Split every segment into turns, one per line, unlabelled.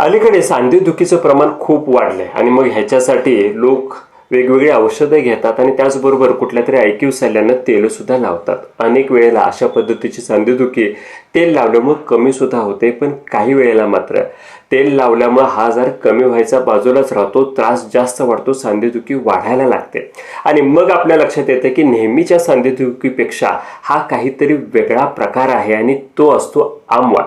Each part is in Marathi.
अलीकडे सांधेदुखीचं प्रमाण खूप वाढलंय. आणि मग ह्याच्यासाठी लोक वेगवेगळी औषधं घेतात आणि त्याचबरोबर कुठल्या तरी ऐकीव सल्ल्यानं तेलसुद्धा लावतात. अनेक वेळेला अशा पद्धतीची सांधेदुखी तेल लावल्यामुळे कमी सुद्धा होते पण काही वेळेला मात्र. तेल लावल्यामुळे हा आजार कमी व्हायचा बाजूलाच राहतो त्रास जास्त वाढतो सांधेदुखी वाढायला लागते. आणि मग आपल्या लक्षात येतं की नेहमीच्या सांधेदुखीपेक्षा हा काहीतरी वेगळा प्रकार आहे आणि तो असतो आमवात.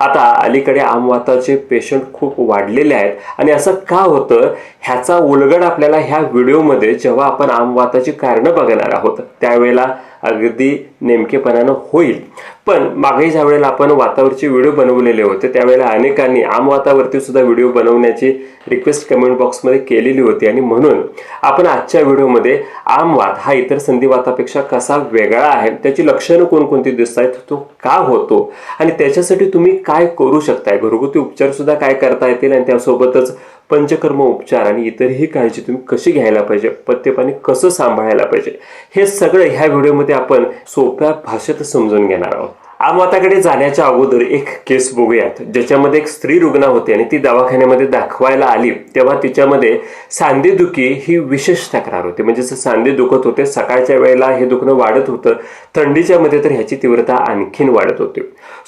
आता अलीकडे आमवाताचे पेशंट खूप वाढलेले आहेत आणि असं का होतं? ह्याचा उलगड आपल्याला ह्या व्हिडिओमध्ये जेव्हा आपण आमवाताची कारणं बघणार आहोत त्यावेळेला अगदी नेमकेपणानं होईल. पण मागे ज्या वेळेला आपण वातावरचे व्हिडिओ बनवलेले होते त्यावेळेला अनेकांनी आमवातावरती सुद्धा व्हिडिओ बनवण्याची रिक्वेस्ट कमेंट बॉक्समध्ये केलेली होती. आणि म्हणून आपण आजच्या व्हिडिओमध्ये आमवात हा इतर संधिवातापेक्षा कसा वेगळा आहे त्याची लक्षणं कोणकोणती दिसत आहेत तो का होतो आणि त्याच्यासाठी तुम्ही काय करू शकताय? घरगुती उपचार सुद्धा काय करता येतील? आणि त्यासोबतच पंचकर्म उपचार आणि इतरही काळजी तुम्ही कशी घ्यायला पाहिजे? पथ्यपाणी कसं सांभाळायला पाहिजे? हे सगळं ह्या व्हिडिओमध्ये आपण सोप्या भाषेत समजून घेणार आहोत. आमाताकडे जाण्याच्या अगोदर एक केस बघूयात ज्याच्यामध्ये एक स्त्री रुग्ण होती आणि ती दवाखान्यामध्ये दाखवायला आली तेव्हा तिच्यामध्ये सांधेदुखी ही विशेष तक्रार होती. म्हणजे जसं सांधे दुखत होते सकाळच्या वेळेला हे दुखणं वाढत होतं थंडीच्या मध्ये तर ह्याची तीव्रता आणखीन वाढत होती.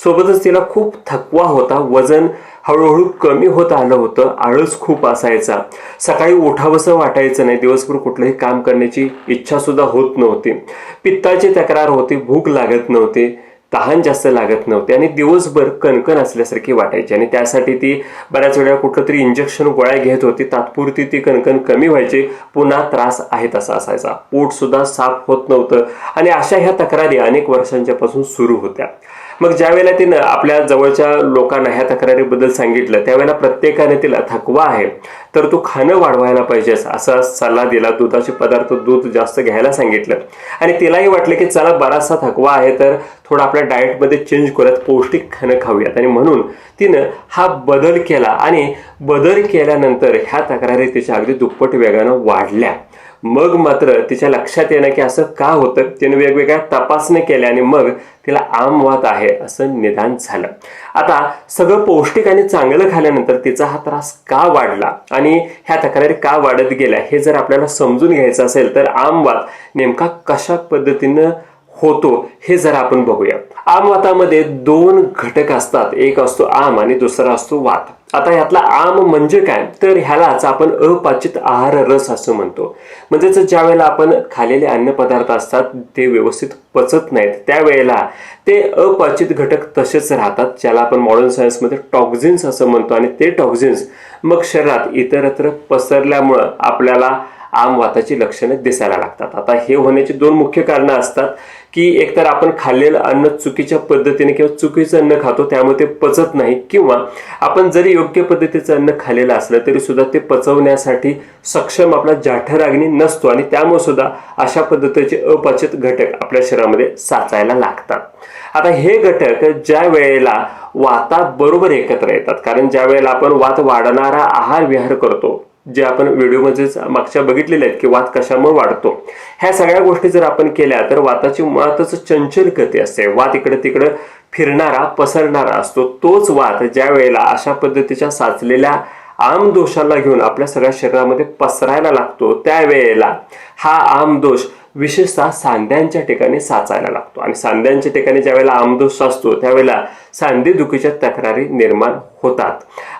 सोबतच तिला खूप थकवा होता वजन हळूहळू कमी होत आलं होतं आळस खूप असायचा. सकाळी उठावंसं वाटायचं नाही दिवसभर कुठलंही काम करण्याची इच्छा सुद्धा होत नव्हती. पित्ताची तक्रार होती भूक लागत नव्हती तहान जास्त लागत नव्हते आणि दिवसभर कणकण असल्यासारखी वाटायची आणि त्यासाठी ती बऱ्याच वेळा कुठलं तरी इंजेक्शन गोळ्या घेत होती. तात्पुरती ती कणकण कमी व्हायची पुन्हा त्रास आहे तसा असायचा. पोट सुद्धा साफ होत नव्हतं आणि अशा ह्या तक्रारी अनेक वर्षांच्या पासून सुरू होत्या. मग ज्या वेळेला तिनं आपल्या जवळच्या लोकांना ह्या तक्रारीबद्दल सांगितलं त्यावेळेला प्रत्येकाने तिला थकवा आहे. तर तू खाणं वाढवायला पाहिजेस असा सल्ला दिला दुधाचे पदार्थ दूध जास्त घ्यायला सांगितलं. आणि तिलाही वाटलं की चला बराचसा थकवा आहे तर थोडं आपल्या डाएटमध्ये चेंज करूयात पौष्टिक खाणं खाऊयात. आणि म्हणून तिनं हा बदल केला. आणि बदल केल्यानंतर ह्या तक्रारी तिच्या अगदी दुप्पट वेगानं वाढल्या. मग मात्र तिच्या लक्षात येणं की असं का होतं? तिने वेगवेगळ्या तपासण्या केल्या आणि मग तिला आमवात आहे असं निदान झालं. आता सगळं पौष्टिक आणि चांगलं खाल्यानंतर तिचा हा त्रास का वाढला आणि ह्या तक्रारी का वाढत गेल्या हे जर आपल्याला समजून घ्यायचं असेल तर आमवात नेमका कशा पद्धतीनं होतो हे जरा आपण बघूया. आमवातामध्ये दोन घटक असतात. एक असतो आम आणि दुसरा असतो वात. आता यातला आम म्हणजे काय? तर ह्यालाच आपण अपाचित आहार रस असं म्हणतो. म्हणजेच ज्या वेळेला आपण खाल्लेले अन्नपदार्थ असतात ते व्यवस्थित पचत नाहीत. त्यावेळेला ते अपाचित घटक तसेच राहतात ज्याला आपण मॉडर्न सायन्समध्ये टॉक्झिन्स असं म्हणतो. आणि ते टॉक्झिन्स मग शरीरात इतरत्र पसरल्यामुळं आपल्याला आमवाताची लक्षणं दिसायला लागतात. आता हे होण्याची दोन मुख्य कारणं असतात की एकतर आपण खाल्लेलं अन्न चुकीच्या पद्धतीने किंवा चुकीचं अन्न खातो त्यामुळे ते पचत नाही किंवा आपण जरी योग्य पद्धतीचं अन्न खाल्लेलं असलं तरी सुद्धा ते पचवण्यासाठी सक्षम आपला जाठराग्नी नसतो आणि त्यामुळे सुद्धा अशा पद्धतीचे अपचित घटक आपल्या शरीरामध्ये साचायला लागतात. आता हे घटक ज्या वेळेला वाताबरोबर एकत्र येतात कारण ज्या वेळेला आपण वात वाढणारा आहार विहार करतो जे आपण व्हिडिओमध्येच मागच्या बघितलेले आहेत की वात कशामुळे वाढतो. ह्या सगळ्या गोष्टी जर आपण केल्या तर वाताची मुळातच चंचल गती असते. वात इकडे तिकडे फिरणारा पसरणारा असतो. तोच वात ज्या वेळेला अशा पद्धतीच्या साचलेल्या आम दोषाला घेऊन आपल्या सगळ्या शरीरामध्ये पसरायला लागतो त्यावेळेला हा आमदोष विशेषतः सांध्यांच्या ठिकाणी साचायला लागतो. आणि सांध्यांच्या ठिकाणी ज्यावेळेला आमदोष असतो त्यावेळेला सांधेदुखीच्या तक्रारी निर्माण होतात.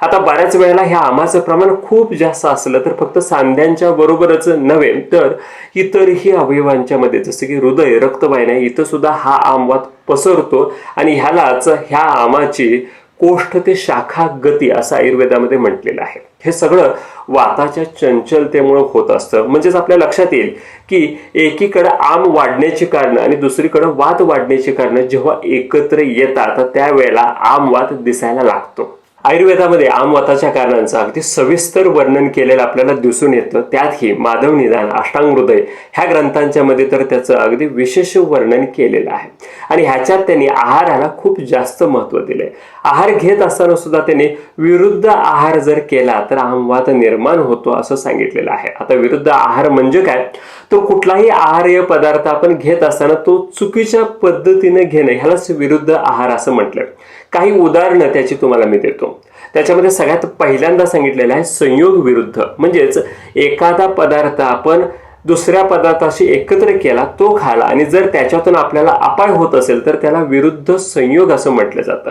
आता बऱ्याच वेळेला ह्या आमाचं प्रमाण खूप जास्त असलं तर फक्त सांध्यांच्या बरोबरच नव्हे तर इतरही अवयवांच्या मध्ये जसं की हृदय रक्तवाहिन्या इथं सुद्धा हा आमवात पसरतो. आणि ह्यालाच ह्या आमाची कोष्ठ ते शाखा गती असं आयुर्वेदामध्ये म्हटलेलं आहे. हे सगळं वाताच्या चंचलतेमुळे होत असतं. म्हणजेच आपल्या लक्षात येईल की एकीकडं आम वाढण्याची कारणं आणि दुसरीकडं वात वाढण्याची कारणं जेव्हा एकत्र येतात त्यावेळेला आमवात दिसायला लागतो. आयुर्वेदामध्ये आमवाताच्या कारणांचं अगदी सविस्तर वर्णन केलेलं आपल्याला दिसून येतं. त्यातही माधव निदान अष्टांग हृदय ह्या ग्रंथांच्या मध्ये तर त्याचं अगदी विशेष वर्णन केलेलं आहे. आणि ह्याच्यात त्यांनी आहाराला खूप जास्त महत्त्व दिलंय. आहार घेत असताना सुद्धा त्यांनी विरुद्ध आहार जर केला तर आमवात निर्माण होतो असं सांगितलेलं आहे. आता विरुद्ध आहार म्हणजे काय? तो कुठलाही आहार्य पदार्थ आपण घेत असताना तो चुकीच्या पद्धतीने घेणं ह्यालाच विरुद्ध आहार असं म्हटलं. काही उदाहरणं त्याची तुम्हाला मी देतो. त्याच्यामध्ये सगळ्यात पहिल्यांदा सांगितलेलं आहे संयोग विरुद्ध. म्हणजेच एखादा पदार्थ आपण दुसऱ्या पदार्थाशी एकत्र केला तो खाला आणि जर त्याच्यातून आपल्याला अपाय होत असेल तर त्याला विरुद्ध संयोग असं म्हटलं जातं.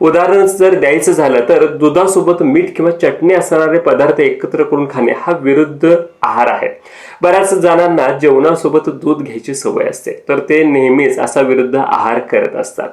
उदाहरण जर द्यायचं झालं तर दुधासोबत मीठ किंवा चटणी असणारे पदार्थ एकत्र करून खाणे हा विरुद्ध आहार आहे. बऱ्याच जणांना जेवणासोबत दूध घ्यायची सवय असते. तर ते नेहमीच असा विरुद्ध आहार करत असतात.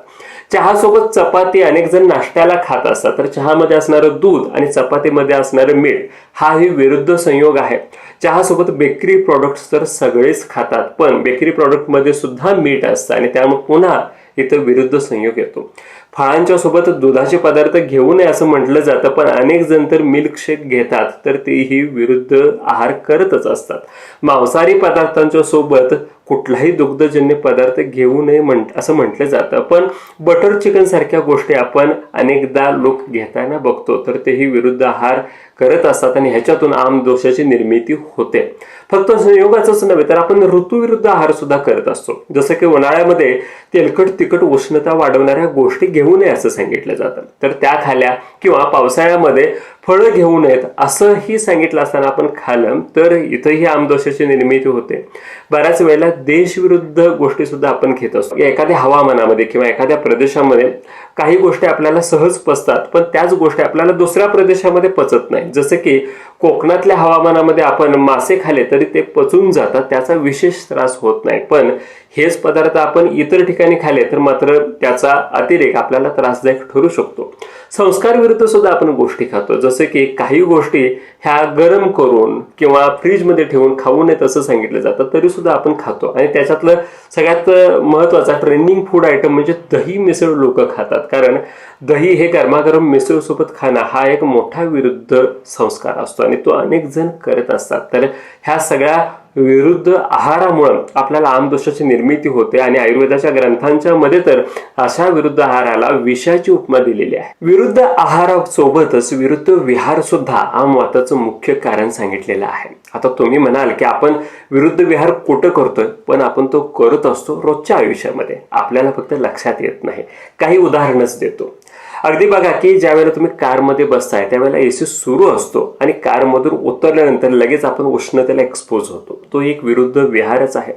चहासोबत चपाती अनेक जण नाश्त्याला खात असतात. तर चहामध्ये असणारं दूध आणि चपातीमध्ये असणारं मीठ हाही विरुद्ध संयोग आहे. चहासोबत बेकरी प्रॉडक्ट्स तर सगळेच खातात पण बेकरी प्रॉडक्टमध्ये सुद्धा मीठ असतं आणि त्यामुळे पुन्हा इथं विरुद्ध संयोग येतो. फळांच्या सोबत दुधाचे पदार्थ घेऊ नये असं म्हटलं जातं पण अनेक जण तर मिल्कशेक घेतात तर तेही विरुद्ध आहार करतच असतात. मांसाहारी पदार्थांच्या सोबत कुठलाही दुग्धजन्य पदार्थ घेऊ नये म्हण असं म्हटलं जातं. पण बटर चिकन सारख्या गोष्टी आपण अनेकदा लोक घेताना बघतो तर तेही विरुद्ध आहार करत असतात आणि ह्याच्यातून आम दोषाची निर्मिती होते. फक्त संयोगाचंच नव्हे तर आपण ऋतूविरुद्ध आहार सुद्धा करत असतो. जसं की उन्हाळ्यामध्ये तेलकट तिखट उष्णता वाढवणाऱ्या गोष्टी घेऊ नये असं सांगितलं जातं. तर त्या खाल्या किंवा पावसाळ्यामध्ये फळं घेऊ नयेत असंही सांगितलं असताना आपण खालं तर इथंही आमदोषाची निर्मिती होते. बऱ्याच वेळेला देशविरुद्ध गोष्टी सुद्धा आपण घेत असतो. एखाद्या हवामानामध्ये किंवा एखाद्या प्रदेशामध्ये काही गोष्टी आपल्याला सहज पचतात पण त्याच गोष्टी आपल्याला दुसऱ्या प्रदेशामध्ये पचत नाही. जसं की कोकणातल्या हवामानामध्ये आपण मासे खाले तरी ते पचून जातात त्याचा विशेष त्रास होत नाही. पण हेच पदार्थ आपण इतर ठिकाणी खाले तर मात्र त्याचा अतिरेक आपल्याला त्रासदायक ठरू शकतो. संस्कार विरुद्ध सुद्धा आपण गोष्टी खातो. जसं की काही गोष्टी ह्या गरम करून किंवा फ्रीजमध्ये ठेवून खाऊ नयेत असं सांगितलं जातं तरी सुद्धा आपण खातो. आणि त्याच्यातलं सगळ्यात महत्त्वाचा ट्रेंडिंग फूड आयटम म्हणजे दही मिसळ लोक खातात. कारण दही हे गरमागरम मिसळसोबत खाणं हा एक मोठा विरुद्ध संस्कार असतो आणि तो अनेक जण करत असतात. तर ह्या सगळ्या विरुद्ध आहारामुळं आपल्याला आमदोषाची निर्मिती होते आणि आयुर्वेदाच्या ग्रंथांच्या मध्ये तर अशा विरुद्ध आहाराला विषाची उपमा दिलेली आहे. विरुद्ध आहारासोबतच विरुद्ध विहार सुद्धा आमवाताचं मुख्य कारण सांगितलेलं आहे. आता तुम्ही म्हणाल की आपण विरुद्ध विहार कुठं करतोय? पण आपण तो करत असतो रोजच्या आयुष्यामध्ये. आपल्याला फक्त लक्षात येत नाही. काही उदाहरणच देतो. अगदी बघा की ज्यावेळेला तुम्ही कारमध्ये बसताय त्यावेळेला एसी सुरू असतो आणि कारमधून उतरल्यानंतर लगेच आपण उष्णतेला एक्सपोज होतो. तो एक विरुद्ध विहारच आहे.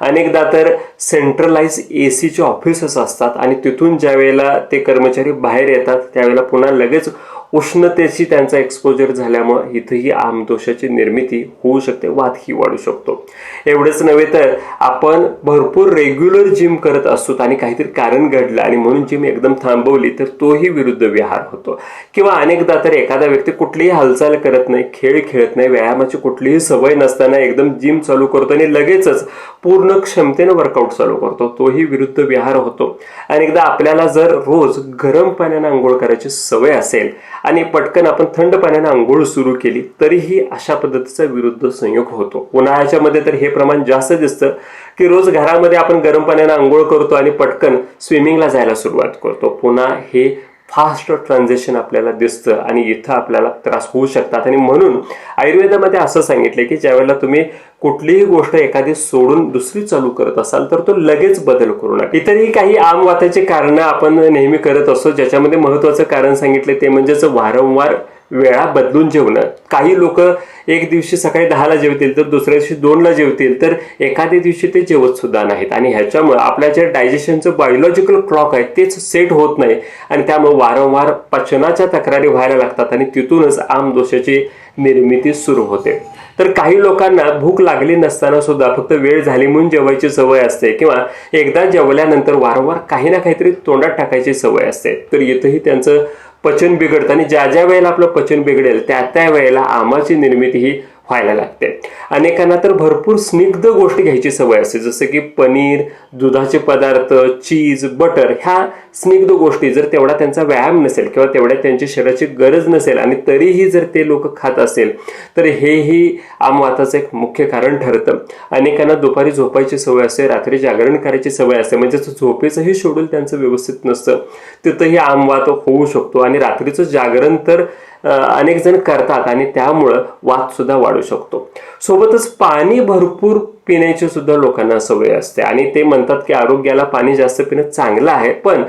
अनेकदा तर सेंट्रलाइज ए सीचे ऑफिसेस असतात आणि तिथून ज्या वेळेला ते कर्मचारी बाहेर येतात त्यावेळेला पुन्हा लगेच उष्णतेची त्यांचा एक्सपोजर झाल्यामुळे इथंही आमदोषाची निर्मिती होऊ शकते वादही वाढू शकतो. एवढंच नव्हे तर आपण भरपूर रेग्युलर जिम करत असतो आणि काहीतरी कारण घडलं आणि म्हणून जिम एकदम थांबवली तर तोही विरुद्ध विहार होतो. किंवा अनेकदा तर एखादा व्यक्ती कुठलीही हालचाल करत नाही खेळ खेळत नाही व्यायामाची कुठलीही सवय नसताना एकदम जिम चालू करतो आणि लगेचच पूर्ण क्षमतेनं वर्कआउट चालू करतो. तोही विरुद्ध विहार होतो. अनेकदा आपल्याला जर रोज गरम पाण्यानं आंघोळ करायची सवय असेल आणि पटकन आपण थंड पाण्याने आंघोळ सुरू केली तरीही अशा पद्धतीचा विरुद्ध संयोग होतो. उन्हाळ्याच्या मध्ये तर हे प्रमाण जास्त दिसतं की रोज घरामध्ये आपण गरम पाण्याने आंघोळ करतो आणि पटकन स्विमिंगला जायला सुरुवात करतो. पुन्हा हे फास्ट ट्रान्झॅक्शन आपल्याला दिसतं आणि इथं आपल्याला त्रास होऊ शकतात. आणि म्हणून आयुर्वेदामध्ये असं सांगितलं की ज्यावेळेला तुम्ही कुठलीही गोष्ट एखादी सोडून दुसरी चालू करत असाल तर तो लगेच बदल करू नका. इतरही काही आम वाताची कारणं आपण नेहमी करत असतो ज्याच्यामध्ये महत्वाचं कारण सांगितले ते म्हणजेच वारंवार वेळा बदलून जेवणं. काही लोक एक दिवशी सकाळी दहाला जेवतील तर दुसऱ्या दिवशी दोनला जेवतील तर एखाद्या दिवशी ते जेवत सुद्धा नाहीत. आणि ह्याच्यामुळे आपल्या जे डायजेशनचं बायोलॉजिकल क्लॉक आहे तेच सेट होत नाही. आणि त्यामुळे वारंवार पचनाच्या तक्रारी व्हायला लागतात आणि तिथूनच आमदोषाची निर्मिती सुरू होते. तर काही लोकांना भूक लागली नसताना सुद्धा फक्त वेळ झाली म्हणून जेवायची सवय असते किंवा एकदा जेवल्यानंतर वारंवार काही ना काहीतरी तोंडात टाकायची सवय असते. तर इथंही त्यांचं पचन बिघडतं आणि ज्या ज्या वेळेला आपलं पचन बिघडेल त्या त्या वेळेला आमाची निर्मिती ही व्हायला लागते. अनेकांना तर भरपूर स्निग्ध गोष्टी घ्यायची सवय असते जसं की पनीर दुधाचे पदार्थ चीज बटर ह्या स्निग्ध गोष्टी जर तेवढा त्यांचा व्यायाम नसेल किंवा तेवढ्या त्यांच्या शरीराची गरज नसेल आणि तरीही जर ते लोक खात असेल तर हेही आमवाताचं एक मुख्य कारण ठरतं. अनेकांना दुपारी झोपायची सवय असते रात्री जागरण करायची सवय असते म्हणजे झोपेचंही शेड्यूल त्यांचं व्यवस्थित नसतं. तिथंही आमवात होऊ शकतो आणि रात्रीचं जागरण तर अनेक जण करतात आणि त्यामुळं वाद सुद्धा वाढू शकतो. सोबतच पाणी भरपूर पिण्याची सुद्धा लोकांना सवय असते. आणि ते म्हणतात की आरोग्याला पाणी जास्त पिणं चांगलं आहे पण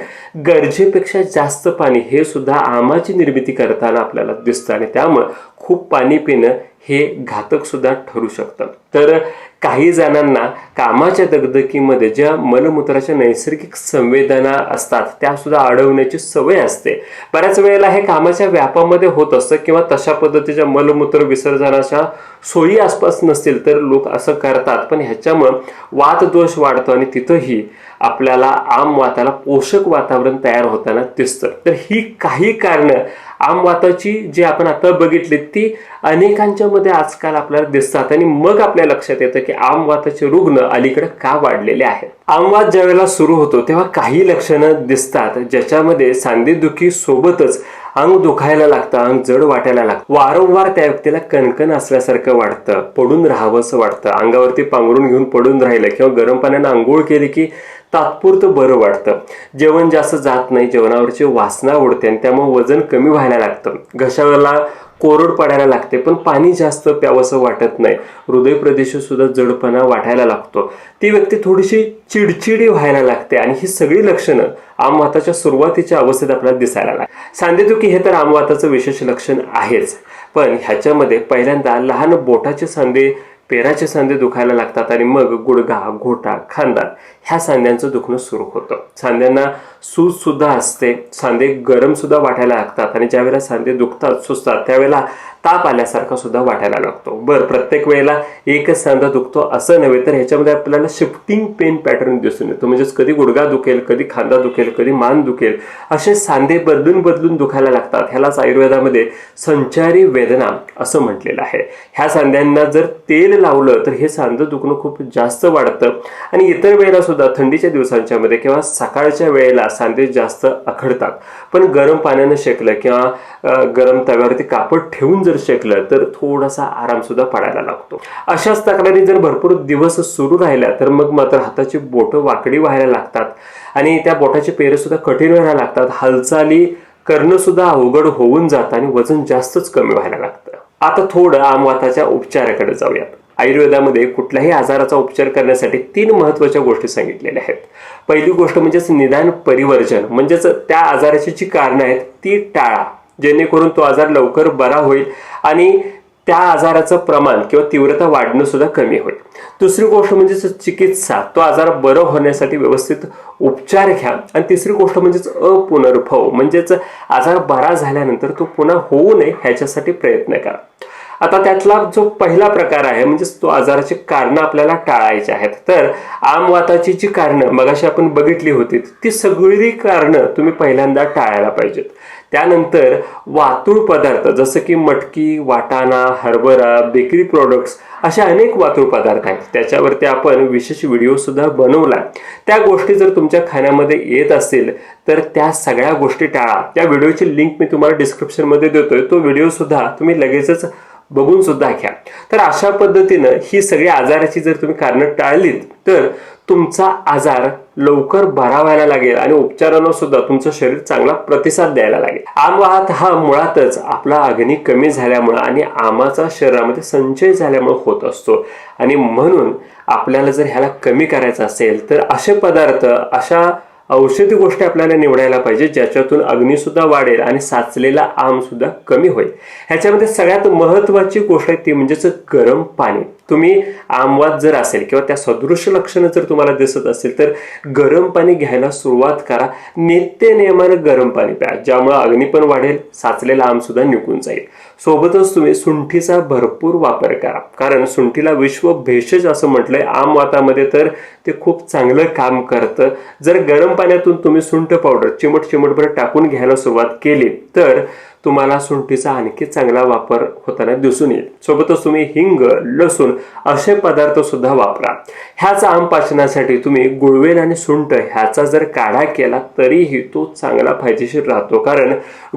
गरजेपेक्षा जास्त पाणी हे सुद्धा आमाची निर्मिती करताना आपल्याला दिसतं. आणि त्यामुळं खूप पाणी पिणं हे घातक सुद्धा ठरू शकतं. तर काही जणांना कामाच्या दगदगीमध्ये ज्या मलमूत्राच्या नैसर्गिक संवेदना असतात त्या सुद्धा अडवण्याची सवय असते. बऱ्याच वेळेला हे कामाच्या व्यापामध्ये होत असतं किंवा तशा पद्धतीच्या मलमूत्र विसर्जनाच्या सोयी आसपास नसतील तर लोक असं करतात. पण ह्याच्यामुळं वातदोष वाढतो आणि तिथंही आपल्याला आम वाताला पोषक वातावरण तयार होताना दिसतं. तर ही काही कारणं आमवाताची जी आपण आता बघितली ती अनेकांच्या मध्ये आजकाल आपल्याला दिसतात. आणि मग आपल्या लक्षात येतं की आमवाताचे रुग्ण अलीकडे का वाढलेले आहेत? आमवात ज्या वेळेला सुरू होतो तेव्हा काही लक्षणं दिसतात. ज्याच्यामध्ये सांधेदुखी सोबतच अंग दुखायला लागतं अंग जड वाटायला लागतं. वारंवार त्या व्यक्तीला कणकण असल्यासारखं वाटतं पडून राहावंसं वाटतं. अंगावरती पांघरून घेऊन पडून राहिलं किंवा गरम पाण्यानं आंघोळ केली की तात्पुरतं बरं वाटतं. जेवण जास्त जात नाही जेवणावरची वासना उडते आणि त्यामुळे वजन कमी व्हायला लागतं. घशाला कोरड पडायला लागते पण पाणी जास्त प्यावंसं वाटत नाही. हृदय प्रदेशसुद्धा जडपणा वाटायला लागतो. ती व्यक्ती थोडीशी चिडचिडी व्हायला लागते आणि ही सगळी लक्षणं आमवाताच्या सुरुवातीच्या अवस्थेत आपल्याला दिसायला लागते सांधेदुखी हे तर आमवाताचं विशेष लक्षण आहेच. पण ह्याच्यामध्ये पहिल्यांदा लहान बोटाचे सांधे पेराचे सांधे दुखायला लागतात आणि मग गुडघा घोटा खांदा ह्या सांध्यांचं दुखणं सुरू होतं. सांध्यांना सूजसुद्धा असते सांधे गरम सुद्धा वाटायला लागतात आणि ज्यावेळेला सांधे दुखतात सुचतात त्यावेळेला ताप आल्यासारखा सुद्धा वाटायला लागतो. बरं प्रत्येक वेळेला एकच सांधा दुखतो असं नव्हे तर ह्याच्यामध्ये आपल्याला शिफ्टिंग पेन पॅटर्न दिसून येतो. म्हणजेच कधी गुडघा दुखेल कधी खांदा दुखेल कधी मान दुखेल असे सांधे बदलून बदलून दुखायला लागतात. ह्यालाच आयुर्वेदामध्ये संचारी वेदना असं म्हटलेलं आहे. ह्या सांध्यांना जर तेल लावलं तर हे सांधं दुखणं खूप जास्त वाढतं. आणि इतर वेळेला सुद्धा थंडीच्या दिवसांच्या मध्ये किंवा सकाळच्या वेळेला सांधे जास्त आखडतात. पण गरम पाण्यानं शेकलं किंवा गरम तव्यावरती कापड ठेवून जर शेकलं तर थोडासा आराम सुद्धा पडायला लागतो. अशाच तक्रारी जर भरपूर दिवस सुरू राहिल्या तर मग मात्र हाताची बोटं वाकडी व्हायला लागतात. आणि त्या बोटाचे पेरेसुद्धा कठीण व्हायला लागतात. हालचाली करणं सुद्धा अवघड होऊन जातं आणि वजन जास्तच कमी व्हायला लागतं. आता थोडं आमवाताच्या उपचाराकडे जाऊयात. आयुर्वेदामध्ये कुठल्याही आजाराचा उपचार करण्यासाठी तीन महत्त्वाच्या गोष्टी सांगितलेल्या आहेत. पहिली गोष्ट म्हणजेच निदान परिवर्जन. म्हणजेच त्या आजाराची जी कारणं आहेत ती टाळा. जेणेकरून तो आजार लवकर बरा होईल आणि त्या आजाराचं प्रमाण किंवा तीव्रता वाढणं सुद्धा कमी होईल. दुसरी गोष्ट म्हणजेच चिकित्सा. तो आजार बरं होण्यासाठी व्यवस्थित उपचार घ्या. आणि तिसरी गोष्ट म्हणजेच अपुनर्भव. म्हणजेच आजार बरा झाल्यानंतर तो पुन्हा होऊ नये ह्याच्यासाठी प्रयत्न करा. आता त्यातला जो पहिला प्रकार आहे म्हणजे तो आजाराची कारणं आपल्याला टाळायची आहेत. तर आमवाताची जी कारणं मगाशी आपण बघितली होती ती सगळी कारणं तुम्ही पहिल्यांदा टाळायला पाहिजेत. त्यानंतर वातूळ पदार्थ जसं की मटकी वाटाणा हरभरा बेकरी प्रोडक्ट्स असे अनेक वातूळ पदार्थ आहेत. त्याच्यावरती आपण विशेष व्हिडिओसुद्धा बनवला. त्या गोष्टी जर तुमच्या खाण्यामध्ये येत असतील तर त्या सगळ्या गोष्टी टाळा. त्या व्हिडिओची लिंक मी तुम्हाला डिस्क्रिप्शनमध्ये देतोय. तो व्हिडिओसुद्धा तुम्ही लगेचच बघून सुद्धा घ्या. तर अशा पद्धतीनं ही सगळी आजाराची जर तुम्ही कारणं टाळलीत तर तुमचा आजार लवकर बरा व्हायला लागेल आणि उपचारांना सुद्धा तुमचं शरीर चांगला प्रतिसाद द्यायला लागेल. आमवात हा मुळातच आपला अग्नी कमी झाल्यामुळं आणि आमाचा शरीरामध्ये संचय झाल्यामुळे होत असतो. आणि म्हणून आपल्याला जर ह्याला कमी करायचं असेल तर असे पदार्थ अशा औषधी गोष्टी आपल्याला निवडायला पाहिजे ज्याच्यातून अग्नीसुद्धा वाढेल आणि साचलेला आमसुद्धा कमी होईल. ह्याच्यामध्ये सगळ्यात महत्त्वाची गोष्ट आहे ती म्हणजेच गरम पाणी. तुम्ही आमवात जर असेल किंवा त्या सदृश लक्षणं जर तुम्हाला दिसत असेल तर गरम पाणी घ्यायला सुरुवात करा. नित्य नियमानं गरम पाणी प्या ज्यामुळे अग्नी पण वाढेल साचलेला आम सुद्धा निघून जाईल. सोबतच तुम्ही सुंठीचा भरपूर वापर करा. कारण सुंठीला विश्व भेषज असं म्हटलंय. आमवातामध्ये तर ते खूप चांगलं काम करतं. जर गरम पाण्यातून तुम्ही सुंठ पावडर चिमट चिमटभर टाकून घ्यायला सुरुवात केली तर तुम्हाला सुंठीचा आणखी चांगला वापर होताना दिसून येईल. सोबतच तुम्ही हिंग लसूण असे पदार्थ सुद्धा वापरा. ह्याच आम पाचनासाठी तुम्ही गुळवेल आणि सुंठ ह्याचा जर काढा केला तरीही तो चांगला फायदेशीर राहतो. कारण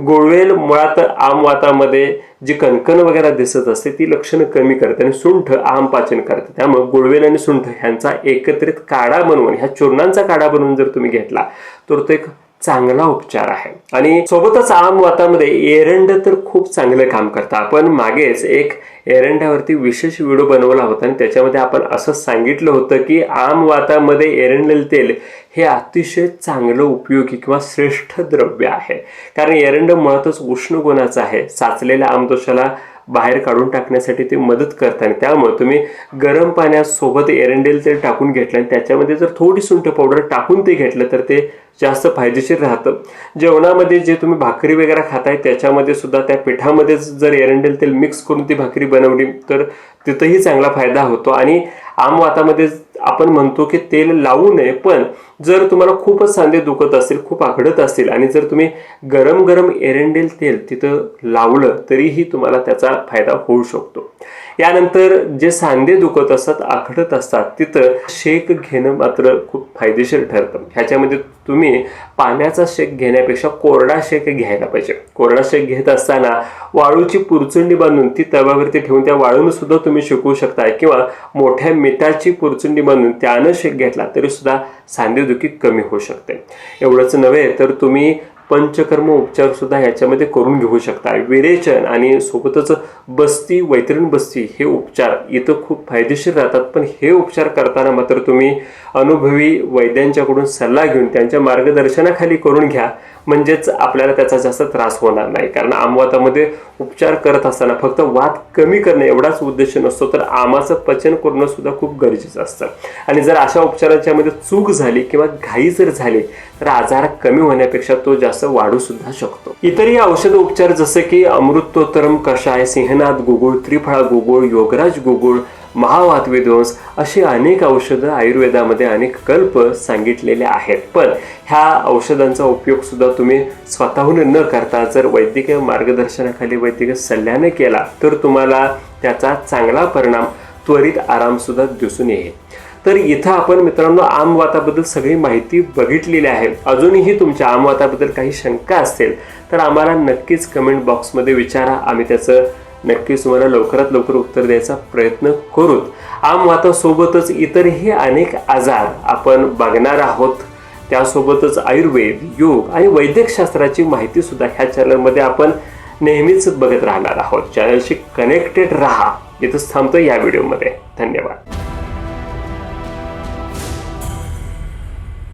गुळवेल मुळात आमवातामध्ये जी कणकण वगैरे दिसत असते ती लक्षणं कमी करते आणि सुंठ आम पाचन करते. त्यामुळे गुळवेल आणि सुंठ ह्यांचा एकत्रित काढा बनवून ह्या चूर्णांचा काढा बनवून जर तुम्ही घेतला तर तो एक चांगला उपचार आहे. आणि सोबतच आम वातामध्ये एरंड तर खूप चांगलं काम करतं. आपण मागेच एक एरंडावरती विशेष व्हिडिओ बनवला होता आणि त्याच्यामध्ये आपण असं सांगितलं होतं की आम वातामध्ये एरंडेल तेल हे अतिशय चांगलं उपयोगी किंवा श्रेष्ठ द्रव्य आहे. कारण एरंड मुळातच उष्ण गुणाचं आहे. साचलेल्या आमदोषाला बाहेर काढून टाकण्यासाठी ते मदत करतात आणि त्यामुळे तुम्ही गरम पाण्यासोबत एरंडेल तेल टाकून घेतलं आणि त्याच्यामध्ये जर थोडी सुंठ पावडर टाकून ते घेतलं तर ते जास्त फायदेशीर राहतं. जेवणामध्ये जे तुम्ही भाकरी वगैरे खाताय त्याच्यामध्ये सुद्धा त्या पिठामध्ये जर एरंडेल तेल मिक्स करून ती भाकरी बनवली तर तिथंही चांगला फायदा होतो. आणि आम वातामध्ये आपण म्हणतो की तेल लावू नये पण जर तुम्हाला खूपच सांधे दुखत असतील खूप आखडत असतील आणि जर तुम्ही गरम गरम एरंडेल तेल तिथं लावलं तरीही तुम्हाला त्याचा फायदा होऊ शकतो. यानंतर जे सांधे दुखत असतात आखडत असतात तिथं शेक घेणं मात्र खूप फायदेशीर ठरतं. ह्याच्यामध्ये तुम्ही पाण्याचा शेक घेण्यापेक्षा कोरडा शेक घ्यायला पाहिजे. कोरडा शेक घेत असताना वाळूची पुरचुंडी बांधून ती तव्यावरती ठेवून त्या वाळून सुद्धा तुम्ही शिकवू शकता किंवा मोठ्या मिठाची पुरचुंडी बांधून त्यानं शेक घेतला तरी सुद्धा सांधे दुखी कमी होऊ शकते. एवढंच नव्हे तर तुम्ही पंचकर्म उपचार सुद्धा याच्यामध्ये करून घेऊ शकता. विरेचन आणि सोबतच बस्ती वैतरण बस्ती हे उपचार इथं खूप फायदेशीर राहतात. पण हे उपचार करताना मात्र तुम्ही अनुभवी वैद्यांच्याकडून सल्ला घेऊन त्यांच्या मार्गदर्शनाखाली करून घ्या. म्हणजेच आपल्याला त्याचा जास्त त्रास होणार नाही. कारण आमवातामध्ये उपचार करत असताना फक्त वात कमी करणे एवढाच उद्देश नसतो तर आमाचं पचन करणं सुद्धा खूप गरजेचं असतं. आणि जर अशा उपचारांच्यामध्ये चूक झाली किंवा घाई जर झाली तर आजार कमी होण्यापेक्षा तो जास्त वाढू सुद्धा शकतो. इतरही औषध उपचार जसे की अमृतोत्तरम कषाय सिंहनाथ गुगुळ त्रिफळा गुगुळ योगराज गुगुळ महावात विध्वंस अशी अनेक औषधं आयुर्वेदामध्ये अनेक कल्प सांगितलेले आहेत. पण ह्या औषधांचा उपयोग सुद्धा तुम्ही स्वतःहून न करता जर वैद्यकीय मार्गदर्शनाखाली वैद्यकीय सल्ल्याने केला तर तुम्हाला त्याचा चांगला परिणाम त्वरित आराम सुद्धा दिसून येईल. तर इथं आपण मित्रांनो आमवाताबद्दल सगळी माहिती बघितलेली आहे. अजूनही तुमच्या आमवाताबद्दल काही शंका असतील तर आम्हाला नक्कीच कमेंट बॉक्समध्ये विचारा. आम्ही त्याचं नक्कीच तुम्हाला लवकरात लवकर उत्तर द्यायचा प्रयत्न करू. आमवातासोबतच इतरही अनेक आजार आपण बघणार आहोत. त्यासोबतच आयुर्वेद योग आणि वैद्यकशास्त्राची माहिती सुद्धा ह्या चॅनलमध्ये आपण नेहमीच बघत राहणार आहोत. चॅनलशी कनेक्टेड राहा. इथंच थांबतो या व्हिडिओमध्ये धन्यवाद.